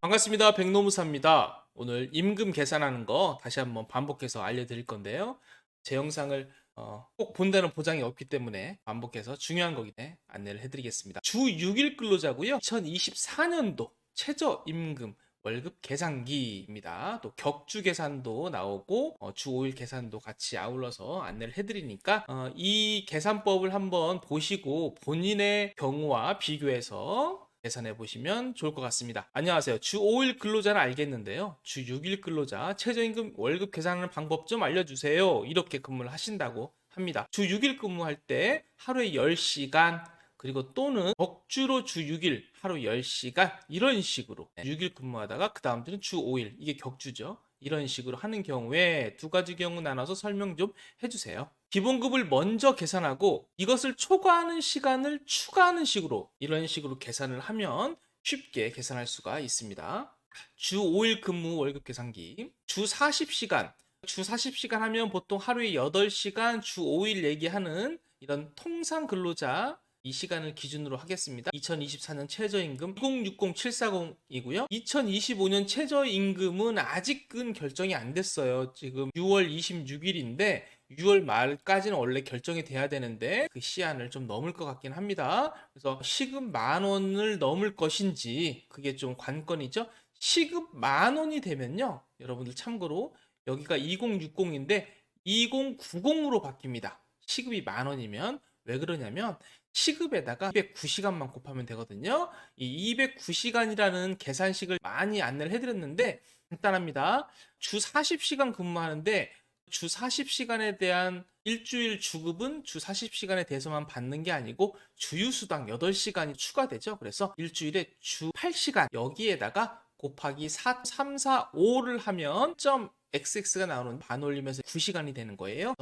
반갑습니다. 백노무사입니다. 오늘 임금 계산하는 거 다시 한번 반복해서 알려드릴 건데요. 제 영상을 어, 꼭 본다는 보장이 없기 때문에 반복해서 중요한 거기 때문에 안내를 해드리겠습니다. 주 6일 근로자고요. 2024년도 최저 임금 월급 계산기입니다. 또 격주 계산도 나오고 어, 주 5일 계산도 같이 아울러서 안내를 해드리니까 어, 이 계산법을 한번 보시고 본인의 경우와 비교해서 계산해 보시면 좋을 것 같습니다. 안녕하세요. 주 5일 근로자는 알겠는데요. 주 6일 근로자 최저임금 월급 계산하는 방법 좀 알려주세요. 이렇게 근무를 하신다고 합니다. 주 6일 근무할 때 하루에 10시간 그리고 또는 격주로 주 6일 하루 10시간 이런 식으로 6일 근무하다가 그 다음 주는 주 5일 이게 격주죠. 이런 식으로 하는 경우에 두 가지 경우 나눠서 설명 좀 해주세요. 기본급을 먼저 계산하고 이것을 초과하는 시간을 추가하는 식으로 이런 식으로 계산을 하면 쉽게 계산할 수가 있습니다. 주 5일 근무 월급 계산기 주 40시간 주 40시간 하면 보통 하루에 8시간 주 5일 얘기하는 이런 통상 근로자 이 시간을 기준으로 하겠습니다. 2024년 최저임금 2060-740이고요. 2025년 최저임금은 아직은 결정이 안 됐어요. 지금 6월 26일인데 6월 말까지는 원래 결정이 돼야 되는데 그 시한을 좀 넘을 것 같긴 합니다. 그래서 시급 만 원을 넘을 것인지 그게 좀 관건이죠. 시급 만 원이 되면요. 여러분들 참고로 여기가 2060인데 2090으로 바뀝니다. 시급이 만 원이면 왜 그러냐면 시급에다가 209시간만 곱하면 되거든요. 이 209시간이라는 계산식을 많이 안내를 해드렸는데 간단합니다. 주 40시간 근무하는데 주 40시간에 대한 일주일 주급은 주 40시간에 대해서만 받는 게 아니고 주유수당 8시간이 추가되죠. 그래서 일주일에 주 8시간 여기에다가 곱하기 4, 3, 4, 5를 하면 점 XX가 나오는 반올림에서 9시간이 되는 거예요.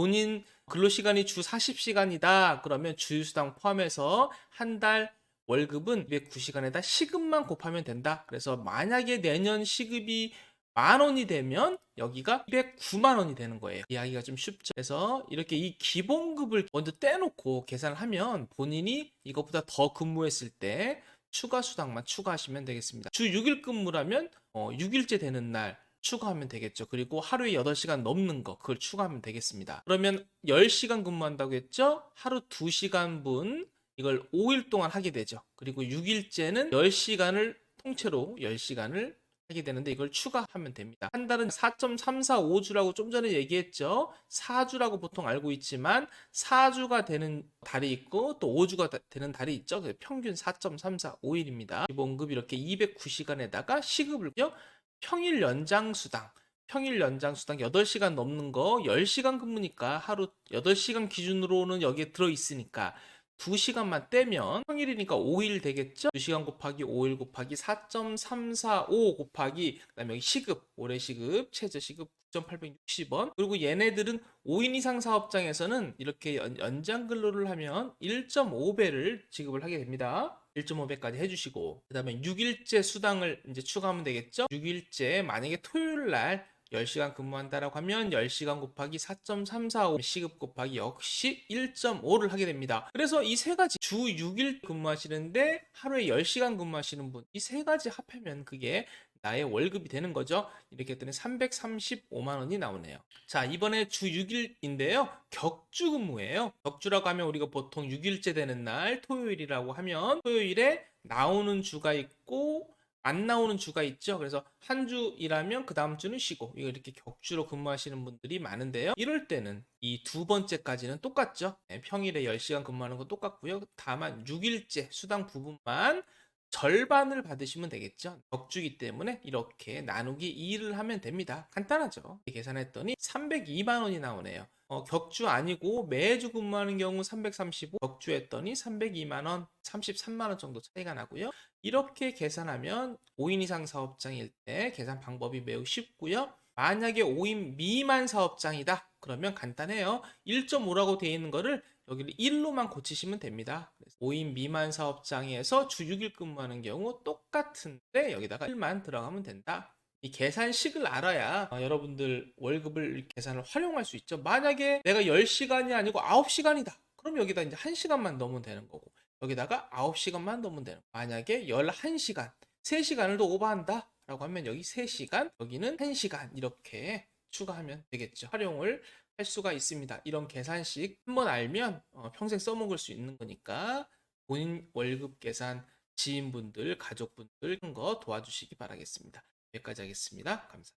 본인 근로시간이 주 40시간이다. 그러면 주유수당 포함해서 한 달 월급은 209시간에다 시급만 곱하면 된다. 그래서 만약에 내년 시급이 만 원이 되면 여기가 209만 원이 되는 거예요. 이야기가 좀 쉽죠. 그래서 이렇게 이 기본급을 먼저 떼놓고 계산을 하면 본인이 이것보다 더 근무했을 때 추가 수당만 추가하시면 되겠습니다. 주 6일 근무라면 어, 6일째 되는 날 추가하면 되겠죠. 그리고 하루에 8시간 넘는 거 그걸 추가하면 되겠습니다. 그러면 10시간 근무한다고 했죠? 하루 2시간 분 이걸 5일 동안 하게 되죠. 그리고 6일째는 10시간을 통째로 10시간을 하게 되는데 이걸 추가하면 됩니다. 한 달은 4.345주라고 좀 전에 얘기했죠. 4주라고 보통 알고 있지만 4주가 되는 달이 있고 또 5주가 되는 달이 있죠. 그래서 평균 4.345일입니다. 기본급 이렇게 209시간에다가 시급을요. 평일 연장 수당 평일 연장 수당 8시간 넘는 거 10시간 근무니까 하루 8시간 기준으로는 여기에 들어 있으니까 2시간만 떼면 평일이니까 5일 되겠죠? 2시간 곱하기 5일 곱하기 4.345 곱하기 그다음에 시급 올해 시급 최저 시급 9,860원 그리고 얘네들은 5인 이상 사업장에서는 이렇게 연, 연장 근로를 하면 1.5배를 지급을 하게 됩니다. 1.5배까지 해주시고 그 다음에 6일째 수당을 이제 추가하면 되겠죠? 6일째 만약에 토요일 날 10시간 근무한다라고 하면 10시간 곱하기 4.345 시급 곱하기 역시 1.5를 하게 됩니다. 그래서 이 세 가지 주 6일 근무하시는데 하루에 10시간 근무하시는 분 이 세 가지 합하면 그게 나의 월급이 되는 거죠. 이렇게 했더니 335만 원이 나오네요. 자, 이번에 주 6일인데요. 격주 근무예요. 격주라고 하면 우리가 보통 6일째 되는 날 토요일이라고 하면 토요일에 나오는 주가 있고 안 나오는 주가 있죠. 그래서 한 주 일하면 그 다음 주는 쉬고 이렇게 격주로 근무하시는 분들이 많은데요. 이럴 때는 이 두 번째까지는 똑같죠. 네, 평일에 10시간 근무하는 거 똑같고요. 다만 6일째 수당 부분만 절반을 받으시면 되겠죠. 격주기 때문에 이렇게 나누기 2를 하면 됩니다. 간단하죠. 계산했더니 302만 원이 나오네요. 어, 격주 아니고 매주 근무하는 경우 335, 격주했더니 302만 원, 33만 원 정도 차이가 나고요. 이렇게 계산하면 5인 이상 사업장일 때 계산 방법이 매우 쉽고요. 만약에 5인 미만 사업장이다. 그러면 간단해요. 1.5라고 되어 있는 거를 여기를 1로만 고치시면 됩니다. 5인 미만 사업장에서 주 6일 근무하는 경우 똑같은데 여기다가 1만 들어가면 된다. 이 계산식을 알아야 어, 여러분들 월급을 계산을 활용할 수 있죠. 만약에 내가 10시간이 아니고 9시간이다. 그럼 여기다 이제 1시간만 넣으면 되는 거고 여기다가 9시간만 넣으면 되는 거고 만약에 11시간 3시간을 더 오버한다 라고 하면 여기 3시간 여기는 1시간 이렇게 추가하면 되겠죠. 활용을 할 수가 있습니다. 이런 계산식 한번 알면 어, 평생 써먹을 수 있는 거니까 본인 월급 계산 지인분들 가족분들 한거 도와주시기 바라겠습니다. 여기까지 하겠습니다. 감사합니다